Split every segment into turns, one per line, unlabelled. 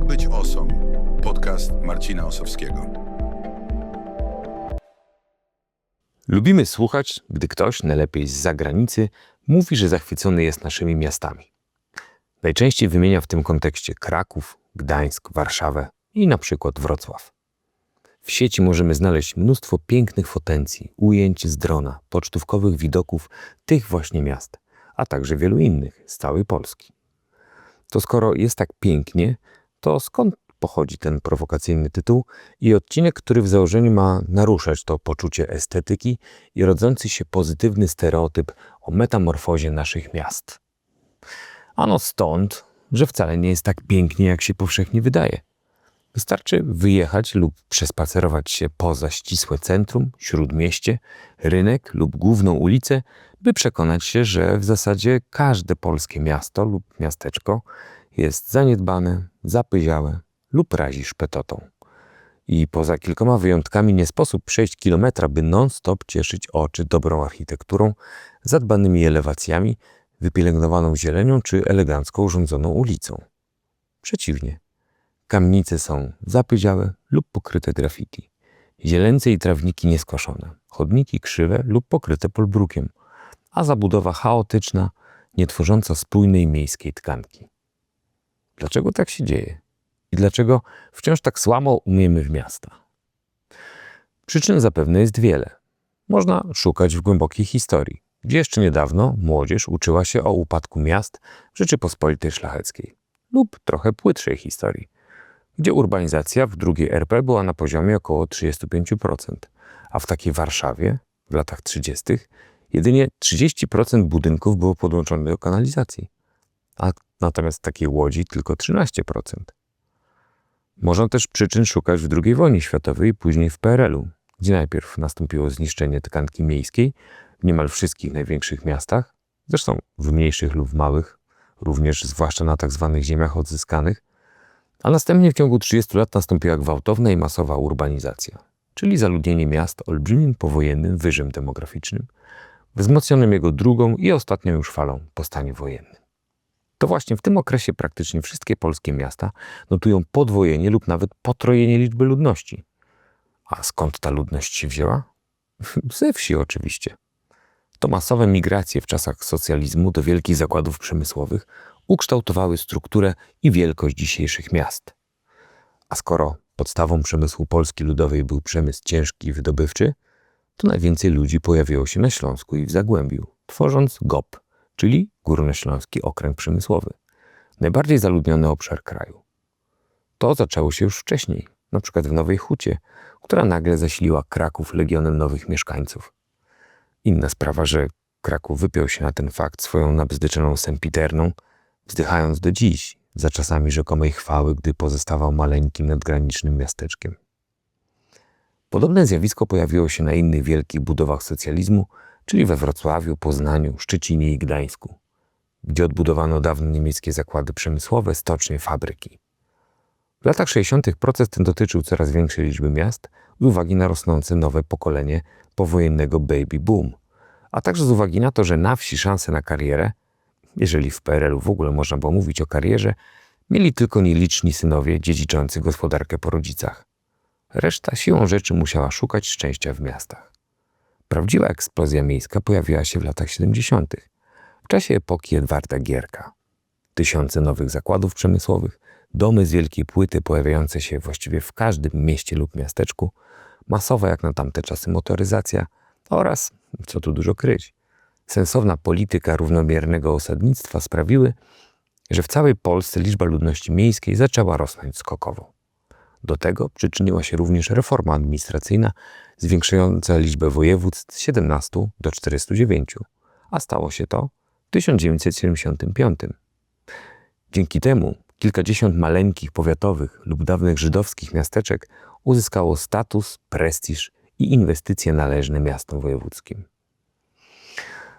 Jak być osą? Podcast Marcina Osowskiego.
Lubimy słuchać, gdy ktoś, najlepiej z zagranicy, mówi, że zachwycony jest naszymi miastami. Najczęściej wymienia w tym kontekście Kraków, Gdańsk, Warszawę i na przykład Wrocław. W sieci możemy znaleźć mnóstwo pięknych fotencji, ujęć z drona, pocztówkowych widoków tych właśnie miast, a także wielu innych z całej Polski. To skoro jest tak pięknie, to skąd pochodzi ten prowokacyjny tytuł i odcinek, który w założeniu ma naruszać to poczucie estetyki i rodzący się pozytywny stereotyp o metamorfozie naszych miast? Ano stąd, że wcale nie jest tak pięknie, jak się powszechnie wydaje. Wystarczy wyjechać lub przespacerować się poza ścisłe centrum, śródmieście, rynek lub główną ulicę, by przekonać się, że w zasadzie każde polskie miasto lub miasteczko jest zaniedbane, zapyziałe lub razi szpetotą. I poza kilkoma wyjątkami nie sposób przejść kilometra, by non-stop cieszyć oczy dobrą architekturą, zadbanymi elewacjami, wypielęgnowaną zielenią czy elegancko urządzoną ulicą. Przeciwnie. Kamnice są zapyziałe lub pokryte graffiti. Zielęce i trawniki nieskoszone, chodniki krzywe lub pokryte polbrukiem, a zabudowa chaotyczna, nie tworząca spójnej miejskiej tkanki. Dlaczego tak się dzieje? I dlaczego wciąż tak słabo umiemy w miasta? Przyczyn zapewne jest wiele. Można szukać w głębokiej historii, gdzie jeszcze niedawno młodzież uczyła się o upadku miast w Rzeczypospolitej Szlacheckiej lub trochę płytszej historii, gdzie urbanizacja w drugiej RP była na poziomie około 35%, a w takiej Warszawie w latach 30. jedynie 30% budynków było podłączonych do kanalizacji, a natomiast takiej Łodzi tylko 13%. Można też przyczyn szukać w II wojnie światowej i później w PRL-u, gdzie najpierw nastąpiło zniszczenie tkanki miejskiej w niemal wszystkich największych miastach, zresztą w mniejszych lub małych, również zwłaszcza na tzw. ziemiach odzyskanych, a następnie w ciągu 30 lat nastąpiła gwałtowna i masowa urbanizacja, czyli zaludnienie miast olbrzymim powojennym wyżem demograficznym, wzmocnionym jego drugą i ostatnią już falą po stanie wojennym. To właśnie w tym okresie praktycznie wszystkie polskie miasta notują podwojenie lub nawet potrojenie liczby ludności. A skąd ta ludność się wzięła? Ze wsi oczywiście. To masowe migracje w czasach socjalizmu do wielkich zakładów przemysłowych ukształtowały strukturę i wielkość dzisiejszych miast. A skoro podstawą przemysłu Polski Ludowej był przemysł ciężki i wydobywczy, to najwięcej ludzi pojawiło się na Śląsku i w Zagłębiu, tworząc GOP, czyli Górnośląski Okręg Przemysłowy, najbardziej zaludniony obszar kraju. To zaczęło się już wcześniej, przykład w Nowej Hucie, która nagle zasiliła Kraków legionem nowych mieszkańców. Inna sprawa, że Kraków wypiął się na ten fakt swoją nabzdyczoną sempiterną, wzdychając do dziś za czasami rzekomej chwały, gdy pozostawał maleńkim nadgranicznym miasteczkiem. Podobne zjawisko pojawiło się na innych wielkich budowach socjalizmu, czyli we Wrocławiu, Poznaniu, Szczecinie i Gdańsku, gdzie odbudowano dawne niemieckie zakłady przemysłowe, stocznie, fabryki. W latach 60. proces ten dotyczył coraz większej liczby miast z uwagi na rosnące nowe pokolenie powojennego baby boom, a także z uwagi na to, że na wsi szanse na karierę, jeżeli w PRL-u w ogóle można było mówić o karierze, mieli tylko nieliczni synowie dziedziczący gospodarkę po rodzicach. Reszta siłą rzeczy musiała szukać szczęścia w miastach. Prawdziwa eksplozja miejska pojawiła się w latach 70., w czasie epoki Edwarda Gierka. Tysiące nowych zakładów przemysłowych, domy z wielkiej płyty pojawiające się właściwie w każdym mieście lub miasteczku, masowa jak na tamte czasy motoryzacja oraz, co tu dużo kryć, sensowna polityka równomiernego osadnictwa sprawiły, że w całej Polsce liczba ludności miejskiej zaczęła rosnąć skokowo. Do tego przyczyniła się również reforma administracyjna zwiększająca liczbę województw z 17 do 409, a stało się to w 1975. Dzięki temu kilkadziesiąt maleńkich powiatowych lub dawnych żydowskich miasteczek uzyskało status, prestiż i inwestycje należne miastom wojewódzkim.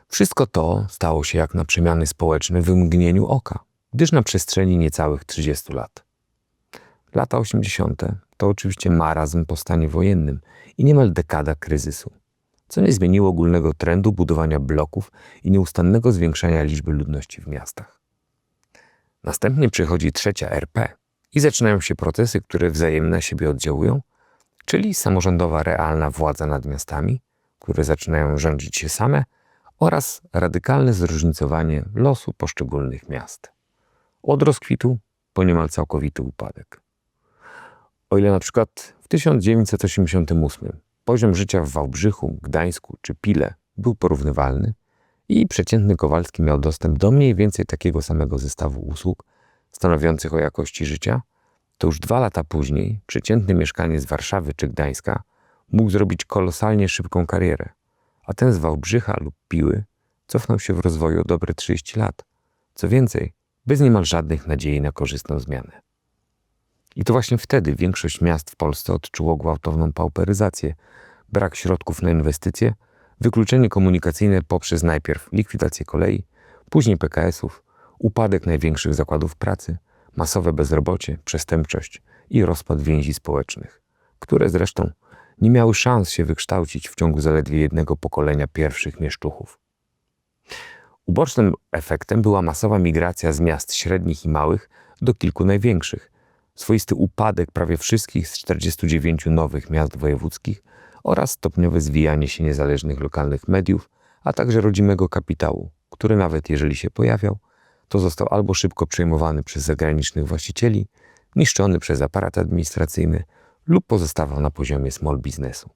Wszystko to stało się jak na przemiany społeczne w mgnieniu oka, gdyż na przestrzeni niecałych 30 lat. Lata 80. to oczywiście marazm po stanie wojennym i niemal dekada kryzysu, co nie zmieniło ogólnego trendu budowania bloków i nieustannego zwiększania liczby ludności w miastach. Następnie przychodzi trzecia RP, I zaczynają się procesy, które wzajemnie na siebie oddziałują, czyli samorządowa realna władza nad miastami, które zaczynają rządzić się same, oraz radykalne zróżnicowanie losu poszczególnych miast. Od rozkwitu po niemal całkowity upadek. O ile na przykład w 1988 poziom życia w Wałbrzychu, Gdańsku czy Pile był porównywalny i przeciętny Kowalski miał dostęp do mniej więcej takiego samego zestawu usług stanowiących o jakości życia, to już dwa lata później przeciętny mieszkaniec Warszawy czy Gdańska mógł zrobić kolosalnie szybką karierę, a ten z Wałbrzycha lub Piły cofnął się w rozwoju o dobre 30 lat. Co więcej, bez niemal żadnych nadziei na korzystną zmianę. I to właśnie wtedy większość miast w Polsce odczuło gwałtowną pauperyzację, brak środków na inwestycje, wykluczenie komunikacyjne poprzez najpierw likwidację kolei, później PKS-ów, upadek największych zakładów pracy, masowe bezrobocie, przestępczość i rozpad więzi społecznych, które zresztą nie miały szans się wykształcić w ciągu zaledwie jednego pokolenia pierwszych mieszczuchów. Ubocznym efektem była masowa migracja z miast średnich i małych do kilku największych, swoisty upadek prawie wszystkich z 49 nowych miast wojewódzkich oraz stopniowe zwijanie się niezależnych lokalnych mediów, a także rodzimego kapitału, który nawet jeżeli się pojawiał, to został albo szybko przejmowany przez zagranicznych właścicieli, niszczony przez aparat administracyjny lub pozostawał na poziomie small biznesu.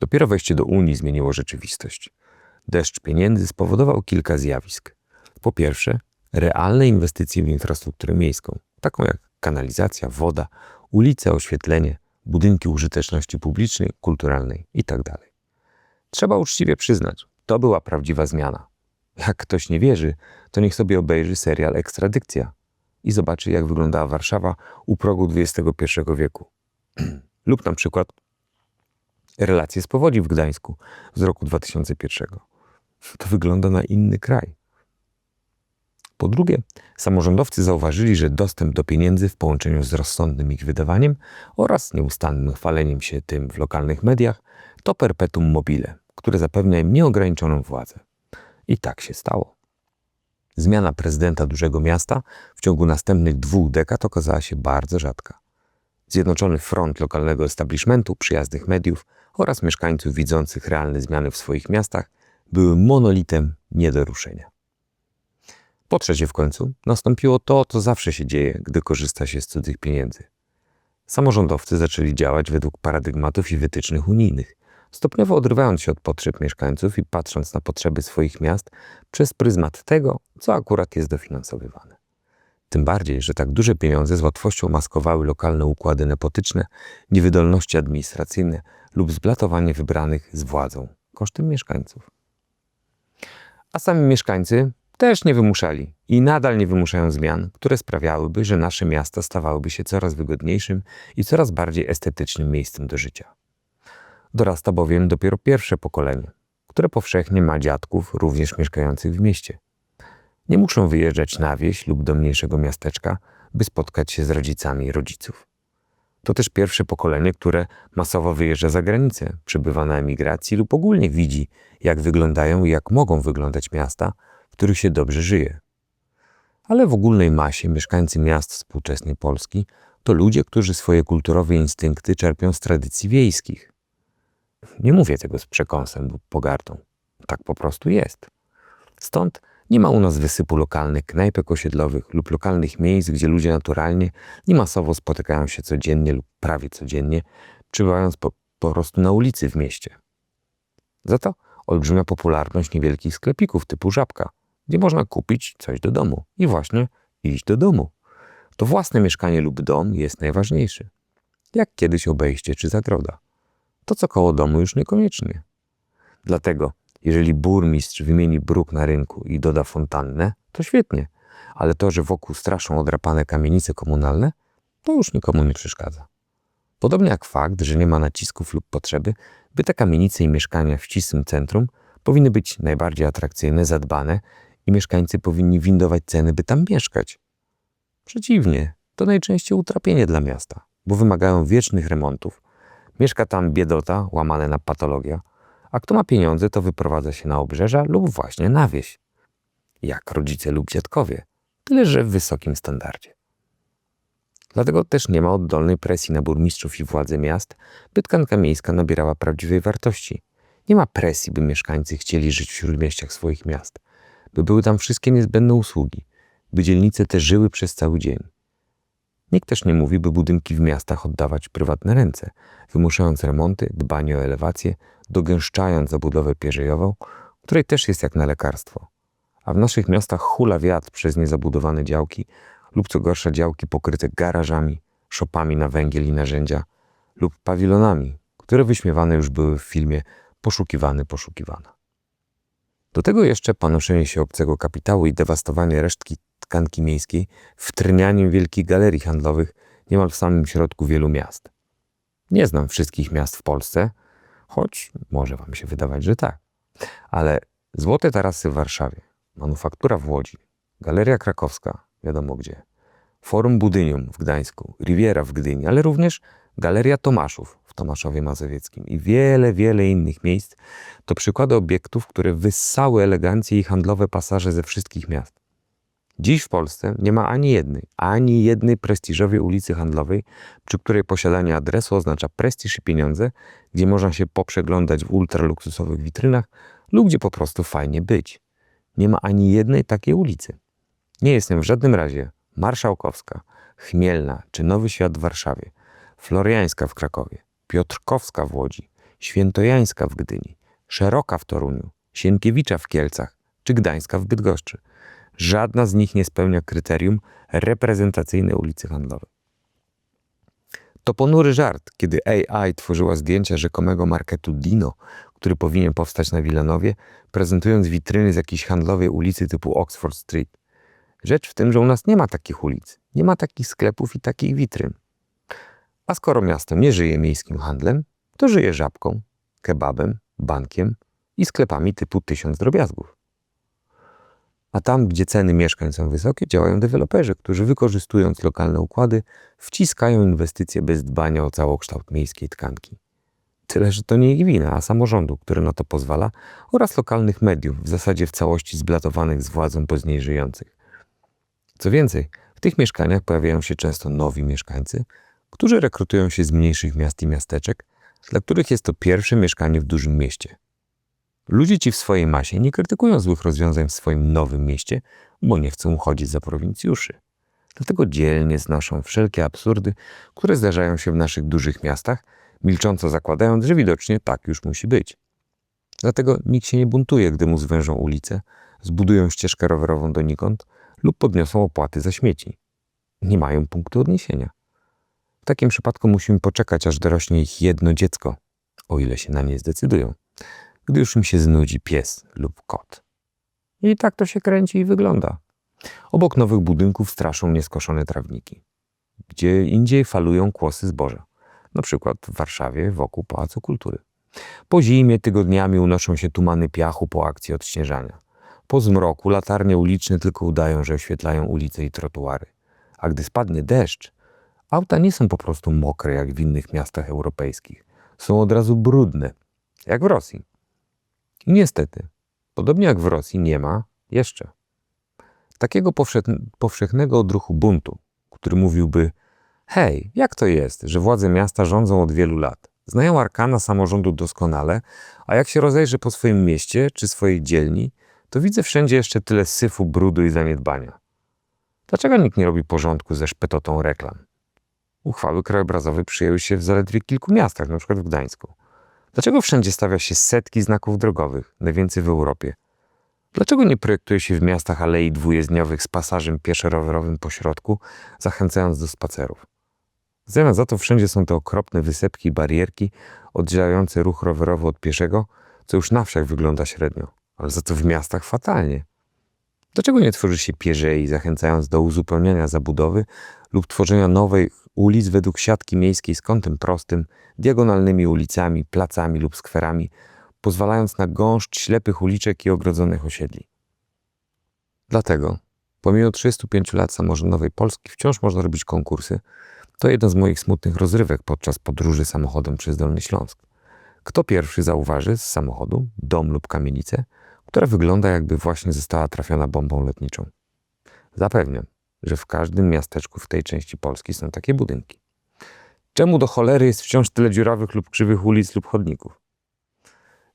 Dopiero wejście do Unii zmieniło rzeczywistość. Deszcz pieniędzy spowodował kilka zjawisk. Po pierwsze, realne inwestycje w infrastrukturę miejską, taką jak kanalizacja, woda, ulice, oświetlenie, budynki użyteczności publicznej, kulturalnej itd. Trzeba uczciwie przyznać, to była prawdziwa zmiana. Jak ktoś nie wierzy, to niech sobie obejrzy serial Ekstradykcja i zobaczy, jak wyglądała Warszawa u progu XXI wieku. Lub na przykład relacje z powodzi w Gdańsku z roku 2001. To wygląda na inny kraj. Po drugie, samorządowcy zauważyli, że dostęp do pieniędzy w połączeniu z rozsądnym ich wydawaniem oraz nieustannym chwaleniem się tym w lokalnych mediach to perpetuum mobile, które zapewnia im nieograniczoną władzę. I tak się stało. Zmiana prezydenta dużego miasta w ciągu następnych dwóch dekad okazała się bardzo rzadka. Zjednoczony front lokalnego establishmentu, przyjaznych mediów oraz mieszkańców widzących realne zmiany w swoich miastach były monolitem nie do ruszenia. Po trzecie w końcu nastąpiło to, co zawsze się dzieje, gdy korzysta się z cudzych pieniędzy. Samorządowcy zaczęli działać według paradygmatów i wytycznych unijnych, stopniowo odrywając się od potrzeb mieszkańców i patrząc na potrzeby swoich miast przez pryzmat tego, co akurat jest dofinansowywane. Tym bardziej, że tak duże pieniądze z łatwością maskowały lokalne układy nepotyczne, niewydolności administracyjne lub zblatowanie wybranych z władzą kosztem mieszkańców. A sami mieszkańcy też nie wymuszali i nadal nie wymuszają zmian, które sprawiałyby, że nasze miasta stawałyby się coraz wygodniejszym i coraz bardziej estetycznym miejscem do życia. Dorasta bowiem dopiero pierwsze pokolenie, które powszechnie ma dziadków również mieszkających w mieście. Nie muszą wyjeżdżać na wieś lub do mniejszego miasteczka, by spotkać się z rodzicami rodziców. To też pierwsze pokolenie, które masowo wyjeżdża za granicę, przebywa na emigracji lub ogólnie widzi, jak wyglądają i jak mogą wyglądać miasta, w których się dobrze żyje. Ale w ogólnej masie mieszkańcy miast współczesnej Polski to ludzie, którzy swoje kulturowe instynkty czerpią z tradycji wiejskich. Nie mówię tego z przekąsem lub pogardą. Tak po prostu jest. Stąd nie ma u nas wysypu lokalnych knajpek osiedlowych lub lokalnych miejsc, gdzie ludzie naturalnie i masowo spotykają się codziennie lub prawie codziennie, przybywając po, po prostu na ulicy w mieście. Za to olbrzymia popularność niewielkich sklepików typu Żabka, gdzie można kupić coś do domu i właśnie iść do domu. To własne mieszkanie lub dom jest najważniejszy. Jak kiedyś obejście czy zagroda. To, co koło domu, już niekoniecznie. Dlatego jeżeli burmistrz wymieni bruk na rynku i doda fontannę, to świetnie, ale to, że wokół straszą odrapane kamienice komunalne, to już nikomu nie przeszkadza. Podobnie jak fakt, że nie ma nacisków lub potrzeby, by te kamienice i mieszkania w ścisłym centrum powinny być najbardziej atrakcyjne, zadbane i mieszkańcy powinni windować ceny, by tam mieszkać. Przeciwnie, to najczęściej utrapienie dla miasta, bo wymagają wiecznych remontów. Mieszka tam biedota, łamane na patologia – a kto ma pieniądze, to wyprowadza się na obrzeża lub właśnie na wieś. Jak rodzice lub dziadkowie, tyle że w wysokim standardzie. Dlatego też nie ma oddolnej presji na burmistrzów i władze miast, by tkanka miejska nabierała prawdziwej wartości. Nie ma presji, by mieszkańcy chcieli żyć w śródmieściach swoich miast, by były tam wszystkie niezbędne usługi, by dzielnice te żyły przez cały dzień. Nikt też nie mówi, by budynki w miastach oddawać prywatne ręce, wymuszając remonty, dbanie o elewację, dogęszczając zabudowę pierzejową, której też jest jak na lekarstwo. A w naszych miastach hula wiatr przez niezabudowane działki lub co gorsza działki pokryte garażami, szopami na węgiel i narzędzia lub pawilonami, które wyśmiewane już były w filmie Poszukiwany, poszukiwana. Do tego jeszcze panoszenie się obcego kapitału i dewastowanie resztki tkanki miejskiej wtrnianiem wielkich galerii handlowych niemal w samym środku wielu miast. Nie znam wszystkich miast w Polsce, choć może wam się wydawać, że tak. Ale Złote Tarasy w Warszawie, Manufaktura w Łodzi, Galeria Krakowska, wiadomo gdzie, Forum Budynium w Gdańsku, Riviera w Gdyni, ale również Galeria Tomaszów Tomaszowie Mazowieckim i wiele, wiele innych miejsc to przykłady obiektów, które wyssały elegancję i handlowe pasaże ze wszystkich miast. Dziś w Polsce nie ma ani jednej, ani jednej prestiżowej ulicy handlowej, przy której posiadanie adresu oznacza prestiż i pieniądze, gdzie można się poprzeglądać w ultraluksusowych witrynach lub gdzie po prostu fajnie być. Nie ma ani jednej takiej ulicy. Nie jestem w żadnym razie Marszałkowska, Chmielna czy Nowy Świat w Warszawie, Floriańska w Krakowie, Piotrkowska w Łodzi, Świętojańska w Gdyni, Szeroka w Toruniu, Sienkiewicza w Kielcach czy Gdańska w Bydgoszczy. Żadna z nich nie spełnia kryterium reprezentacyjnej ulicy handlowej. To ponury żart, kiedy AI tworzyła zdjęcia rzekomego marketu Dino, który powinien powstać na Wilanowie, prezentując witryny z jakiejś handlowej ulicy typu Oxford Street. Rzecz w tym, że u nas nie ma takich ulic, nie ma takich sklepów i takich witryn. A skoro miasto nie żyje miejskim handlem, to żyje żabką, kebabem, bankiem i sklepami typu tysiąc drobiazgów. A tam, gdzie ceny mieszkań są wysokie, działają deweloperzy, którzy wykorzystując lokalne układy, wciskają inwestycje bez dbania o całokształt miejskiej tkanki. Tyle, że to nie ich wina, a samorządu, który na to pozwala, oraz lokalnych mediów, w zasadzie w całości zblatowanych z władzą później żyjących. Co więcej, w tych mieszkaniach pojawiają się często nowi mieszkańcy, którzy rekrutują się z mniejszych miast i miasteczek, dla których jest to pierwsze mieszkanie w dużym mieście. Ludzie ci w swojej masie nie krytykują złych rozwiązań w swoim nowym mieście, bo nie chcą uchodzić za prowincjuszy. Dlatego dzielnie znoszą wszelkie absurdy, które zdarzają się w naszych dużych miastach, milcząco zakładając, że widocznie tak już musi być. Dlatego nikt się nie buntuje, gdy mu zwężą ulicę, zbudują ścieżkę rowerową donikąd lub podniosą opłaty za śmieci. Nie mają punktu odniesienia. W takim przypadku musimy poczekać, aż dorośnie ich jedno dziecko, o ile się na nie zdecydują, gdy już im się znudzi pies lub kot. I tak to się kręci i wygląda. Obok nowych budynków straszą nieskoszone trawniki. Gdzie indziej falują kłosy zboża. Na przykład w Warszawie wokół Pałacu Kultury. Po zimie tygodniami unoszą się tumany piachu po akcji odśnieżania. Po zmroku latarnie uliczne tylko udają, że oświetlają ulice i trotuary. A gdy spadnie deszcz, auta nie są po prostu mokre jak w innych miastach europejskich. Są od razu brudne, jak w Rosji. I niestety, podobnie jak w Rosji, nie ma jeszcze takiego powszechnego odruchu buntu, który mówiłby: Hej, jak to jest, że władze miasta rządzą od wielu lat? Znają arkana samorządu doskonale, a jak się rozejrzę po swoim mieście czy swojej dzielni, to widzę wszędzie jeszcze tyle syfu, brudu i zaniedbania. Dlaczego nikt nie robi porządku ze szpetotą reklam? Uchwały krajobrazowe przyjęły się w zaledwie kilku miastach, np. w Gdańsku. Dlaczego wszędzie stawia się setki znaków drogowych, najwięcej w Europie? Dlaczego nie projektuje się w miastach alei dwujezdniowych z pasażem pieszo-rowerowym po środku, zachęcając do spacerów? W zamian za to wszędzie są te okropne wysepki i barierki oddzielające ruch rowerowy od pieszego, co już na wsiach wygląda średnio, ale za to w miastach fatalnie. Dlaczego nie tworzy się pierzei, zachęcając do uzupełniania zabudowy lub tworzenia nowej ulic według siatki miejskiej z kątem prostym, diagonalnymi ulicami, placami lub skwerami, pozwalając na gąszcz ślepych uliczek i ogrodzonych osiedli? Dlatego, pomimo 35 lat samorządowej Polski, wciąż można robić konkursy. To jedna z moich smutnych rozrywek podczas podróży samochodem przez Dolny Śląsk. Kto pierwszy zauważy z samochodu dom lub kamienicę, która wygląda jakby właśnie została trafiona bombą lotniczą? Zapewniam, że w każdym miasteczku w tej części Polski są takie budynki. Czemu do cholery jest wciąż tyle dziurawych lub krzywych ulic lub chodników?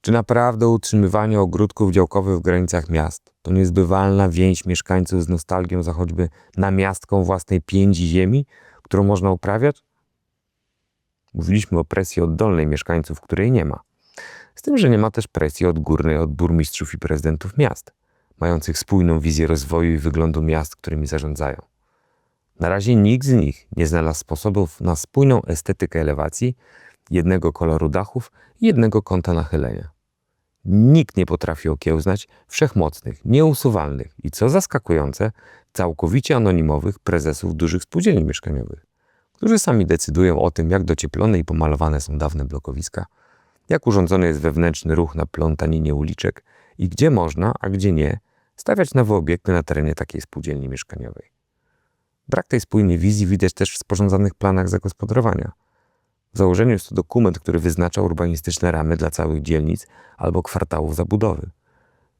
Czy naprawdę utrzymywanie ogródków działkowych w granicach miast to niezbywalna więź mieszkańców z nostalgią za choćby namiastką własnej piędzi ziemi, którą można uprawiać? Mówiliśmy o presji oddolnej mieszkańców, której nie ma. Z tym, że nie ma też presji odgórnej od burmistrzów i prezydentów miast, mających spójną wizję rozwoju i wyglądu miast, którymi zarządzają. Na razie nikt z nich nie znalazł sposobów na spójną estetykę elewacji, jednego koloru dachów i jednego kąta nachylenia. Nikt nie potrafi okiełznać wszechmocnych, nieusuwalnych i co zaskakujące, całkowicie anonimowych prezesów dużych spółdzielni mieszkaniowych, którzy sami decydują o tym, jak docieplone i pomalowane są dawne blokowiska, jak urządzony jest wewnętrzny ruch na plątaninie uliczek i gdzie można, a gdzie nie, stawiać nowe obiekty na terenie takiej spółdzielni mieszkaniowej. Brak tej spójnej wizji widać też w sporządzanych planach zagospodarowania. W założeniu jest to dokument, który wyznacza urbanistyczne ramy dla całych dzielnic albo kwartałów zabudowy.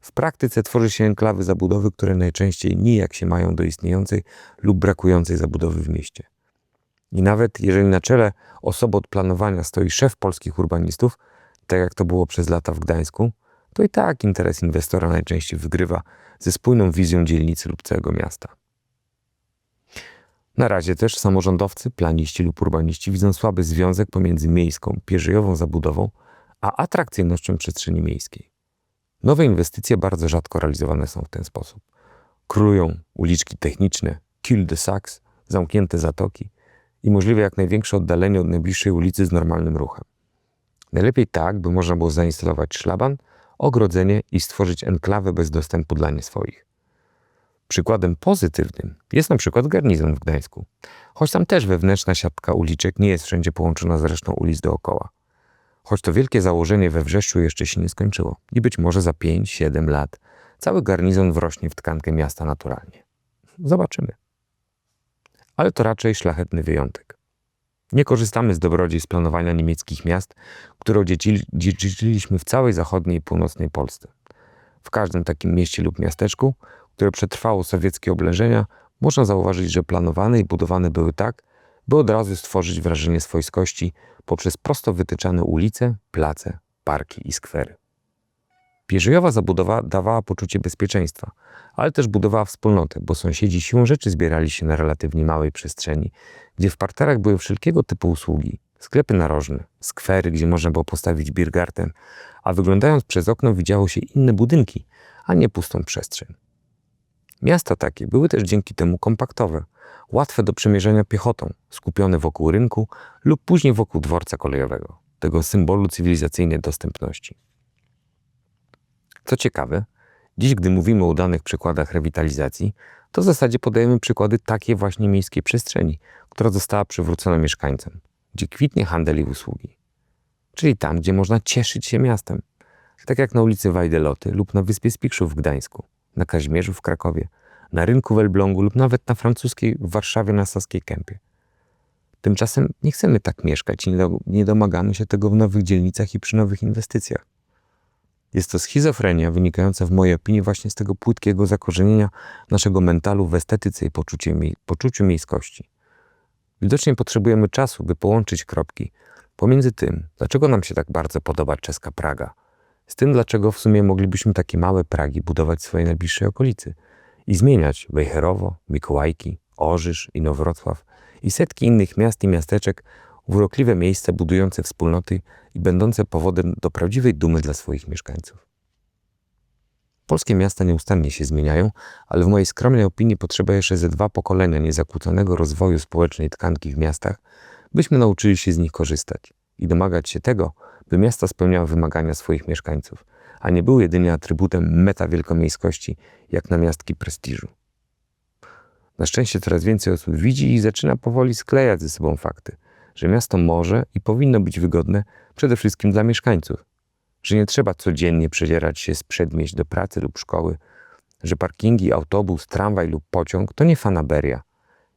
W praktyce tworzy się enklawy zabudowy, które najczęściej nijak się mają do istniejącej lub brakującej zabudowy w mieście. I nawet jeżeli na czele osoby od planowania stoi szef polskich urbanistów, tak jak to było przez lata w Gdańsku, to i tak interes inwestora najczęściej wygrywa ze spójną wizją dzielnicy lub całego miasta. Na razie też samorządowcy, planiści lub urbaniści widzą słaby związek pomiędzy miejską, pierzyjową zabudową, a atrakcyjnością przestrzeni miejskiej. Nowe inwestycje bardzo rzadko realizowane są w ten sposób. Królują uliczki techniczne, cul de sax, zamknięte zatoki i możliwe jak największe oddalenie od najbliższej ulicy z normalnym ruchem. Najlepiej tak, by można było zainstalować szlaban, ogrodzenie i stworzyć enklawę bez dostępu dla nie swoich. Przykładem pozytywnym jest na przykład garnizon w Gdańsku, choć tam też wewnętrzna siatka uliczek nie jest wszędzie połączona z resztą ulic dookoła. Choć to wielkie założenie we wrzeszczu jeszcze się nie skończyło i być może za 5-7 lat cały garnizon wrośnie w tkankę miasta naturalnie. Zobaczymy. Ale to raczej szlachetny wyjątek. Nie korzystamy z dobrodziejstw planowania niemieckich miast, które odziedziczyliśmy w całej zachodniej i północnej Polsce. W każdym takim mieście lub miasteczku które przetrwało sowieckie oblężenia, można zauważyć, że planowane i budowane były tak, by od razu stworzyć wrażenie swojskości poprzez prosto wytyczane ulice, place, parki i skwery. Pierzyjowa zabudowa dawała poczucie bezpieczeństwa, ale też budowała wspólnotę, bo sąsiedzi siłą rzeczy zbierali się na relatywnie małej przestrzeni, gdzie w parterach były wszelkiego typu usługi, sklepy narożne, skwery, gdzie można było postawić birgarten, a wyglądając przez okno widziało się inne budynki, a nie pustą przestrzeń. Miasta takie były też dzięki temu kompaktowe, łatwe do przemierzenia piechotą, skupione wokół rynku lub później wokół dworca kolejowego, tego symbolu cywilizacyjnej dostępności. Co ciekawe, dziś gdy mówimy o udanych przykładach rewitalizacji, to w zasadzie podajemy przykłady takiej właśnie miejskiej przestrzeni, która została przywrócona mieszkańcom, gdzie kwitnie handel i usługi. Czyli tam, gdzie można cieszyć się miastem, tak jak na ulicy Wajdeloty lub na Wyspie Spikszów w Gdańsku na Kazimierzu w Krakowie, na rynku w Elblągu lub nawet na francuskiej w Warszawie na Saskiej Kępie. Tymczasem nie chcemy tak mieszkać i nie domagamy się tego w nowych dzielnicach i przy nowych inwestycjach. Jest to schizofrenia wynikająca w mojej opinii właśnie z tego płytkiego zakorzenienia naszego mentalu w estetyce i poczuciu, poczuciu miejskości. Widocznie potrzebujemy czasu, by połączyć kropki pomiędzy tym, dlaczego nam się tak bardzo podoba czeska Praga – z tym, dlaczego w sumie moglibyśmy takie małe Pragi budować w swojej najbliższej okolicy i zmieniać Wejherowo, Mikołajki, Orzysz i Nowrocław i setki innych miast i miasteczek urokliwe miejsca budujące wspólnoty i będące powodem do prawdziwej dumy dla swoich mieszkańców. Polskie miasta nieustannie się zmieniają, ale w mojej skromnej opinii potrzeba jeszcze ze dwa pokolenia niezakłóconego rozwoju społecznej tkanki w miastach, byśmy nauczyli się z nich korzystać i domagać się tego, by miasta spełniały wymagania swoich mieszkańców, a nie były jedynie atrybutem meta wielkomiejskości, jak na miastki prestiżu. Na szczęście coraz więcej osób widzi i zaczyna powoli sklejać ze sobą fakty, że miasto może i powinno być wygodne przede wszystkim dla mieszkańców, że nie trzeba codziennie przedzierać się z przedmieść do pracy lub szkoły, że parkingi, autobus, tramwaj lub pociąg to nie fanaberia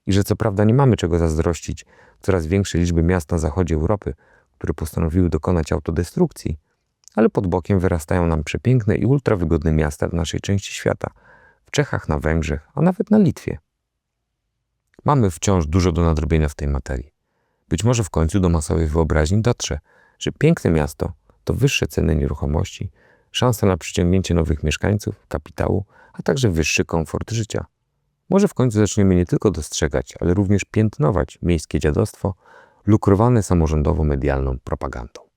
i że co prawda nie mamy czego zazdrościć coraz większej liczby miast na zachodzie Europy, które postanowiły dokonać autodestrukcji, ale pod bokiem wyrastają nam przepiękne i ultrawygodne miasta w naszej części świata, w Czechach, na Węgrzech, a nawet na Litwie. Mamy wciąż dużo do nadrobienia w tej materii. Być może w końcu do masowej wyobraźni dotrze, że piękne miasto to wyższe ceny nieruchomości, szansa na przyciągnięcie nowych mieszkańców, kapitału, a także wyższy komfort życia. Może w końcu zaczniemy nie tylko dostrzegać, ale również piętnować miejskie dziadostwo lukrowane samorządowo-medialną propagandą.